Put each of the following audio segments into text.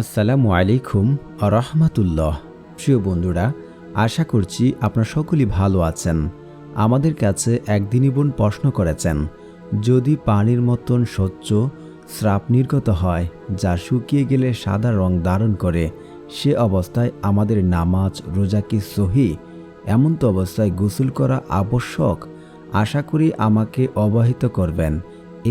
আসসালামু আলাইকুম রহমাতুল্লাহ। প্রিয় বন্ধুরা, আশা করছি আপনারা সকলেই ভালো আছেন। আমাদের কাছে একদিনই বোন প্রশ্ন করেছেন, যদি পানির মতন স্বচ্ছ স্রাব নির্গত হয়, যা শুকিয়ে গেলে সাদা রং ধারণ করে, সে অবস্থায় আমাদের নামাজ, রোজা কি সহি? এমন তো অবস্থায় গোসল করা আবশ্যক? আশা করি আমাকে অবহিত করবেন।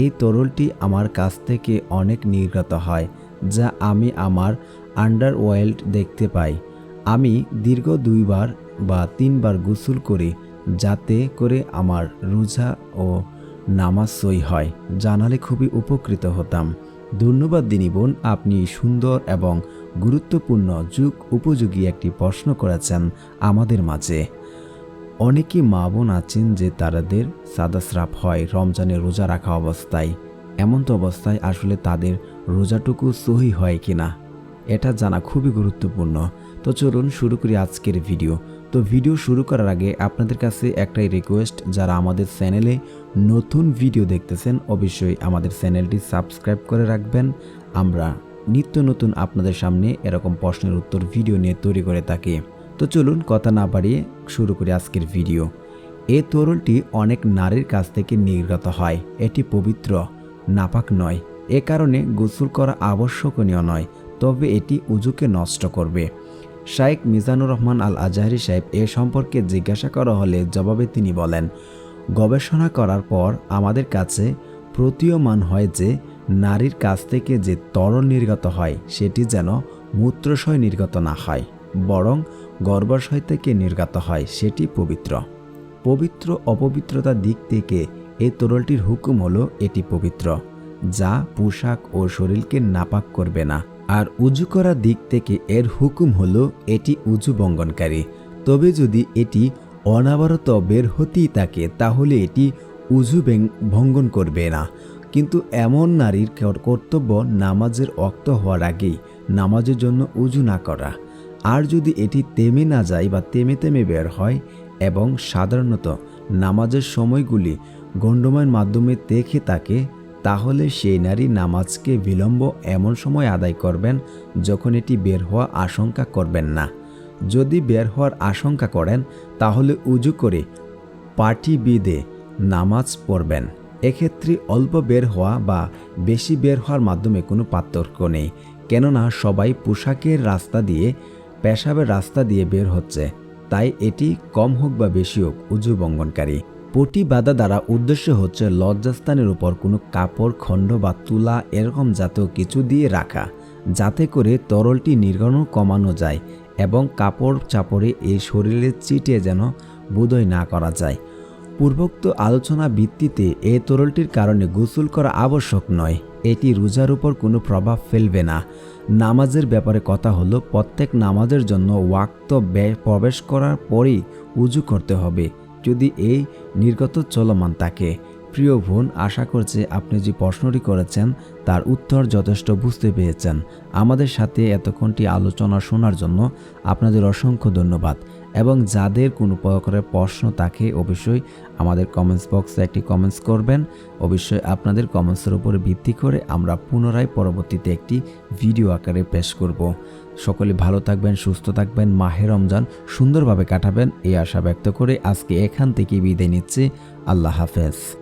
এই তরলটি আমার কাছ থেকে অনেক নির্গত হয়। যা আমি আমার আন্ডারওয়েল্ড দেখতে পাই। আমি দীর্ঘ দুইবার বা তিনবার গোসল করি যাতে করে আমার রোজা ও নামাজ সই হয়। জানালে খুবই উপকৃত হতাম। ধন্যবাদ দিনী বোন, আপনি সুন্দর এবং গুরুত্বপূর্ণ যুগ উপযোগী একটি প্রশ্ন করেছেন আমাদের মাঝে। অনেকে মা বোন আছেন যে তাদের সাদা স্রাপ হয় রমজানে রোজা রাখা অবস্থায়। এমন তো অবস্থায় আসলে তাদের রোজাটুকু সহি হয় কিনা, এটা জানা খুবই গুরুত্বপূর্ণ। তো চলুন শুরু করি আজকের ভিডিও। তো ভিডিও শুরু করার আগে আপনাদের কাছে একটাই রিকোয়েস্ট যারা আমাদের চ্যানেলে নতুন ভিডিও দেখতেছেন, অবশ্যই আমাদের চ্যানেলটি সাবস্ক্রাইব করে রাখবেন। আমরা নিত্য নতুন আপনাদের সামনে এরকম প্রশ্নের উত্তর ভিডিও নিয়ে তৈরি করে থাকি। তো চলুন কথা না বাড়িয়ে শুরু করি আজকের ভিডিও এই তরলটি অনেক নারীর কাছ থেকে নির্গত হয়। এটি পবিত্র, নাপাক নয়। এ কারণে গোসল করা আবশ্যকনীয় নয়, তবে এটি উজুকে নষ্ট করবে। শাইখ মিজানুর রহমান আল আজহারি সাহেব এ সম্পর্কে জিজ্ঞাসা করা হলে জবাবে তিনি বলেন, গবেষণা করার পর আমাদের কাছে প্রতীয়মান হয় যে নারীর কাছ থেকে যে তরল নির্গত হয়, সেটি যেন মূত্রশয় নির্গত না হয়, বরং গর্ভাশয় থেকে নির্গত হয়, সেটি পবিত্র। পবিত্র অপবিত্রতার দিক থেকে এই তরলটির হুকুম হলো এটি পবিত্র। যা পোশাক ও শরীরকে নাপাক করবে না। আর উজু করার দিক থেকে এর হুকুম হলো, এটি উজু বঙ্গনকারী। তবে যদি এটি অনাবরত বের হতেই থাকে, তাহলে এটি উজু ভঙ্গন করবে না। কিন্তু এমন নারীর কর্তব্য নামাজের অক্ত হওয়ার আগেই নামাজের জন্য উজু না করা। আর যদি এটি তেমে না যায় বা তেমে তেমে বের হয়, এবং সাধারণত নামাজের সময়গুলি গণ্ডময়ের মাধ্যমে দেখে থাকে তাহলে সেই নারী নামাজকে বিলম্ব এমন সময় আদায় করবেন যখন এটি বের হওয়া আশঙ্কা করবেন না। যদি বের হওয়ার আশঙ্কা করেন, তাহলে উজু করে পাটি বিদে নামাজ পড়বেন। এক্ষেত্রে অল্প বের হওয়া বা বেশি বের হওয়ার মাধ্যমে কোনো পার্থক্য নেই, কেননা সবাই পোশাকের রাস্তা দিয়ে, পেশাবের রাস্তা দিয়ে বের হচ্ছে। তাই এটি কম হোক বা বেশি হোক, উজু বঙ্গনকারী পটি বাধা দ্বারা উদ্দেশ্য হচ্ছে লজ্জাস্থানের উপর কোনো কাপড়, খণ্ড বা তুলা এরকম জাতীয় কিছু দিয়ে রাখা, যাতে করে তরলটি নির্গণ কমানো যায় এবং কাপড় চাপড়ে এই শরীরের চিটে যেন বোধই না করা যায়। পূর্বোক্ত আলোচনা ভিত্তিতে এই তরলটির কারণে গোসল করা আবশ্যক নয়। এটি রোজার উপর কোনো প্রভাব ফেলবে না। নামাজের ব্যাপারে কথা হলো, প্রত্যেক নামাজের জন্য ওয়াক্ত ব্যয় প্রবেশ করার পরেই উজু করতে হবে। যদি এই নির্গত চলমান থাকে প্রিয় বোন, আশা করছে আপনি যে প্রশ্নটি করেছেন, তার উত্তর যথেষ্ট বুঝতে পেরেছেন। আমাদের সাথে এতক্ষণটি আলোচনা শোনার জন্য আপনাদের অসংখ্য ধন্যবাদ। এবং যাদের কোনো প্রকারের প্রশ্ন থাকে, অবশ্যই আমাদের কমেন্টস বক্সে একটি কমেন্টস করবেন। অবশ্যই আপনাদের কমেন্টসের উপরে ভিত্তি করে আমরা পুনরায় পরবর্তীতে একটি ভিডিও আকারে পেশ করব। সকলে ভালো থাকবেন, সুস্থ থাকবেন, মাহে রমজান সুন্দরভাবে কাটাবেন, এই আশা ব্যক্ত করে আজকে এখান থেকে বিদায় নিচ্ছে। আল্লাহ হাফেজ।